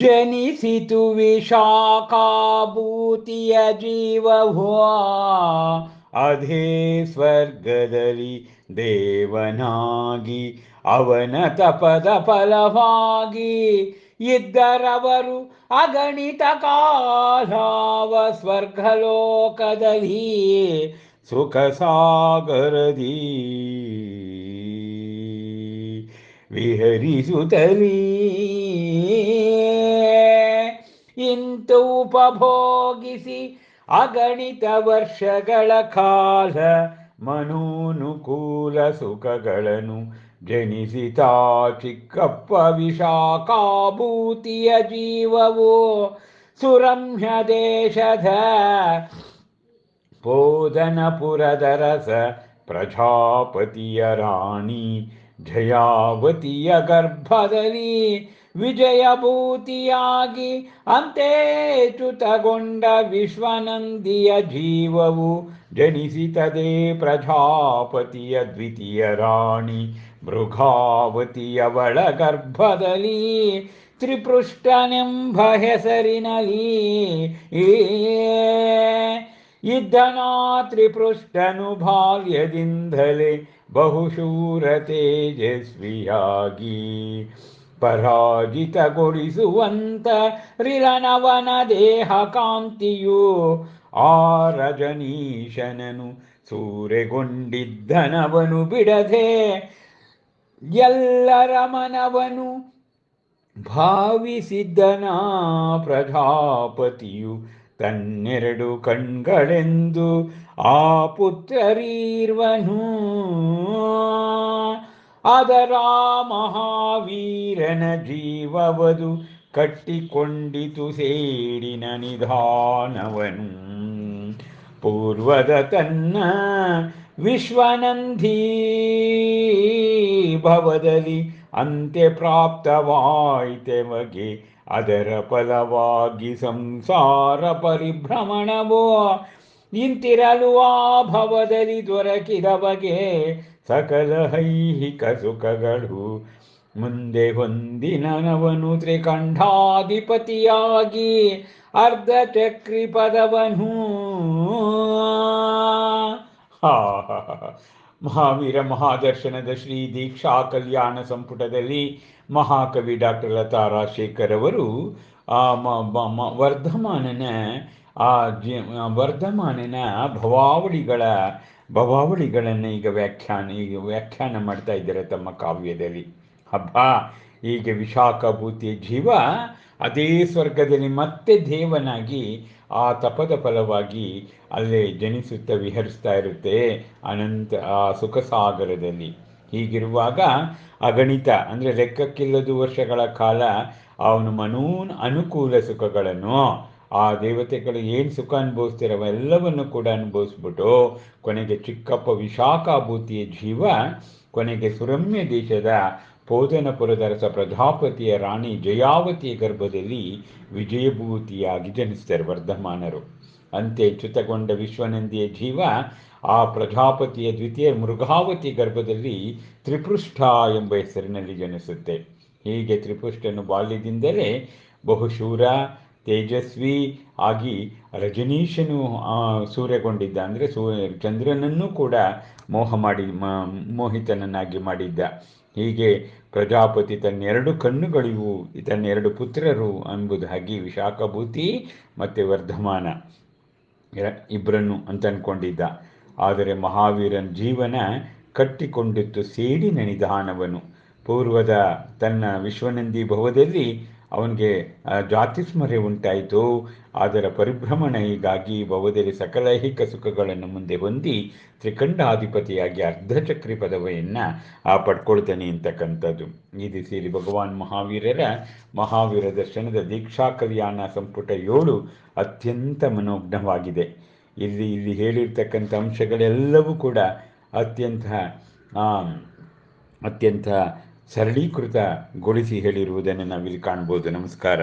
ಜನಿಸಿತು ವಿಶಾಖಾಭೂತಿಯ ಜೀವವೋ ಅಧೇ ಸ್ವರ್ಗದಲ್ಲಿ ದೇವನಾಗಿ ಅವನ ತಪದ ಫಲವಾಗಿ ಇದ್ದರವರು ಅಗಣಿತ ಕಾಲಾವ ಸ್ವರ್ಗಲೋಕದಲ್ಲಿ ಸುಖ ಸಾಗರದಿ ವಿಹರಿಸುತ್ತಲೀ ಇಂತು ಉಪಭೋಗಿಸಿ ಅಗಣಿತ ವರ್ಷಗಳ ಕಾಲ ಮನೋನುಕೂಲ ಸುಖಗಳನ್ನು ಜನಿಸಿತಾ ಚಿಕ್ಕಪ್ಪ ವಿಶಾಖಾಭೂತಿಯ ಜೀವವು ಸುರಮ್ಯ ದೇಶದ ಪೋದನಪುರದರಸ ಪ್ರಜಾಪತಿಯ ರಾಣಿ ಜಯಾವತಿಯ ಗರ್ಭದಲ್ಲಿ ವಿಜಯಭೂತಿಯಾಗಿ ಅಂತೇಚುತಗೊಂಡ ವಿಶ್ವನಂದಿಯ ಜೀವವು ಜನಿಸಿತದೆ ಪ್ರಜಾಪತಿಯ ದ್ವಿತೀಯ ರಾಣಿ ಮೃಗಾವತಿಯವಳ ಗರ್ಭದಲ್ಲಿ ತ್ರಿಪೃಷ್ಟನೆಂಬ ಹೆಸರಿನಲ್ಲಿ ಇದ್ದನಾ ತ್ರಿಪೃಷ್ಟನು ಬಾಲ್ಯದಿಂದಲೇ ಬಹುಶೂರ ತೇಜಸ್ವಿಯಾಗಿ ಪರಾಜಿತಗೊಳಿಸುವಂತ ರಿಲನವನ ದೇಹ ಕಾಂತಿಯು ಆ ರಜನೀಶನನು ಸೂರೆಗೊಂಡಿದ್ದನವನು ಬಿಡದೆ ಎಲ್ಲರ ಮನವನು ಭಾವಿಸಿದ್ದನ ಪ್ರಜಾಪತಿಯು ತನ್ನೆರಡು ಕಣ್ಗಳೆಂದು ಆ ಪುತ್ರರೀರ್ವನು. ಅದರ ಮಹಾವೀರನ ಜೀವವದು ಕಟ್ಟಿಕೊಂಡಿತು ಸೇಡಿನ ನಿಧಾನವನು. ಪೂರ್ವದ ತನ್ನ ವಿಶ್ವನಂದಿ ಭವದಲ್ಲಿ ಅಂತ್ಯ ಪ್ರಾಪ್ತವಾಯಿತೆಮಗೆ ಅದರ ಫಲವಾಗಿ ಸಂಸಾರ ಪರಿಭ್ರಮಣವೋ ನಿಂತಿರಲು ಆ ಭವದಲ್ಲಿ ದೊರಕಿದ ಬಗೆ ಸಕಲ ಐಹಿಕ ಸುಖಗಳು ಮುಂದೆ ಹೊಂದಿನವನು ತ್ರಿಕಂಡಾಧಿಪತಿಯಾಗಿ ಅರ್ಧ ಚಕ್ರಿ ಪದವನು. ಮಹಾವೀರ ಮಹಾದರ್ಶನದ ಶ್ರೀ ದೀಕ್ಷಾ ಕಲ್ಯಾಣ ಸಂಪುಟದಲ್ಲಿ ಮಹಾಕವಿ ಡಾಕ್ಟರ್ ಲತಾ ರಾಜಶೇಖರ್ ಅವರು, ಆ ವರ್ಧಮಾನನ ಆ ಜಿ ವರ್ಧಮಾನಿನ ಭವಾವಳಿಗಳ, ಭವಾವಳಿಗಳನ್ನು ಈಗ ವ್ಯಾಖ್ಯಾನ ಈಗ ವ್ಯಾಖ್ಯಾನ ಮಾಡ್ತಾ ಇದ್ದಾರೆ ತಮ್ಮ ಕಾವ್ಯದಲ್ಲಿ. ಹಬ್ಬ ಹೀಗೆ ವಿಶಾಖಭೂತಿಯ ಜೀವ, ಅದೇ ಸ್ವರ್ಗದಲ್ಲಿ ಮತ್ತೆ ದೇವನಾಗಿ ಆ ತಪದ ಫಲವಾಗಿ ಅಲ್ಲೇ ಜನಿಸುತ್ತಾ ವಿಹರಿಸ್ತಾ ಇರುತ್ತೆ ಅನಂತ, ಆ ಸುಖ ಸಾಗರದಲ್ಲಿ ಹೀಗಿರುವಾಗ ಅಗಣಿತ, ಅಂದರೆ ಲೆಕ್ಕಕ್ಕಿಲ್ಲದು ವರ್ಷಗಳ ಕಾಲ ಅವನು ಮನೂನ್ ಅನುಕೂಲ ಸುಖಗಳನ್ನು ಆ ದೇವತೆಗಳು ಏನು ಸುಖ ಅನುಭವಿಸ್ತಿರೋ ಎಲ್ಲವನ್ನು ಕೂಡ ಅನುಭವಿಸ್ಬಿಟ್ಟು ಕೊನೆಗೆ ಚಿಕ್ಕಪ್ಪ ವಿಶಾಖಾಭೂತಿಯ ಜೀವ, ಕೊನೆಗೆ ಸುರಮ್ಯ ದೇಶದ ಪೋದನಪುರದ ರಸ ಪ್ರಜಾಪತಿಯ ರಾಣಿ ಜಯಾವತಿಯ ಗರ್ಭದಲ್ಲಿ ವಿಜಯಭೂತಿಯಾಗಿ ಜನಿಸ್ತಾರೆ ವರ್ಧಮಾನರು. ಅಂತೆ ಚ್ಯುತಗೊಂಡ ವಿಶ್ವನಂದಿಯ ಜೀವ, ಆ ಪ್ರಜಾಪತಿಯ ದ್ವಿತೀಯ ಮೃಗಾವತಿ ಗರ್ಭದಲ್ಲಿ ತ್ರಿಪೃಷ್ಠ ಎಂಬ ಹೆಸರಿನಲ್ಲಿ ಜನಿಸುತ್ತೆ. ಹೀಗೆ ತ್ರಿಪುಷ್ಟನು ಬಾಲ್ಯದಿಂದಲೇ ಬಹುಶೂರ ತೇಜಸ್ವಿ ಆಗಿ ರಜನೀಶನು ಸೂರ್ಯಗೊಂಡಿದ್ದ ಅಂದರೆ ಸೂ, ಚಂದ್ರನನ್ನು ಕೂಡ ಮೋಹ ಮಾಡಿ ಮೋಹಿತನನ್ನಾಗಿ ಮಾಡಿದ್ದ. ಹೀಗೆ ಪ್ರಜಾಪತಿ ತನ್ನೆರಡು ಕಣ್ಣುಗಳಿವು, ತನ್ನೆರಡು ಪುತ್ರರು ಎಂಬುದಾಗಿ ವಿಶಾಖಭೂತಿ ಮತ್ತು ವರ್ಧಮಾನ ಇಬ್ಬರನ್ನು ಅಂತ ಅಂದ್ಕೊಂಡಿದ್ದ ಆದರೆ ಮಹಾವೀರನ ಜೀವನ ಕಟ್ಟಿಕೊಂಡಿತ್ತು ಸೇಡಿನ ನಿಧಾನವನು ಪೂರ್ವದ ತನ್ನ ವಿಶ್ವನಂದಿ ಭವದಲ್ಲಿ ಅವನಿಗೆ ಜಾತಿಸ್ಮರೆ ಉಂಟಾಯಿತು. ಅದರ ಪರಿಭ್ರಮಣೆಗಾಗಿ ಭವದಲ್ಲಿ ಸಕಲೈಹಿಕ ಸುಖಗಳನ್ನು ಮುಂದೆ ಹೊಂದಿ ತ್ರಿಕಂಡಾಧಿಪತಿಯಾಗಿ ಅರ್ಧಚಕ್ರಿ ಪದವಿಯನ್ನು ಆ, ಪಡ್ಕೊಳ್ತಾನೆ ಅಂತಕ್ಕಂಥದ್ದು. ಇದು ಸೇರಿ ಭಗವಾನ್ ಮಹಾವೀರರ ಮಹಾವೀರ ದರ್ಶನದ ದೀಕ್ಷಾ ಕಲ್ಯಾಣ ಸಂಪುಟ ಏಳು ಅತ್ಯಂತ ಮನೋಜ್ಞವಾಗಿದೆ. ಇಲ್ಲಿ ಇಲ್ಲಿ ಹೇಳಿರ್ತಕ್ಕಂಥ ಅಂಶಗಳೆಲ್ಲವೂ ಕೂಡ ಅತ್ಯಂತ ಅತ್ಯಂತ ಸರಳೀಕೃತಗೊಳಿಸಿ ಹೇಳಿರುವುದನ್ನು ನಾವಿಲ್ಲಿ ಕಾಣ್ಬೋದು. ನಮಸ್ಕಾರ.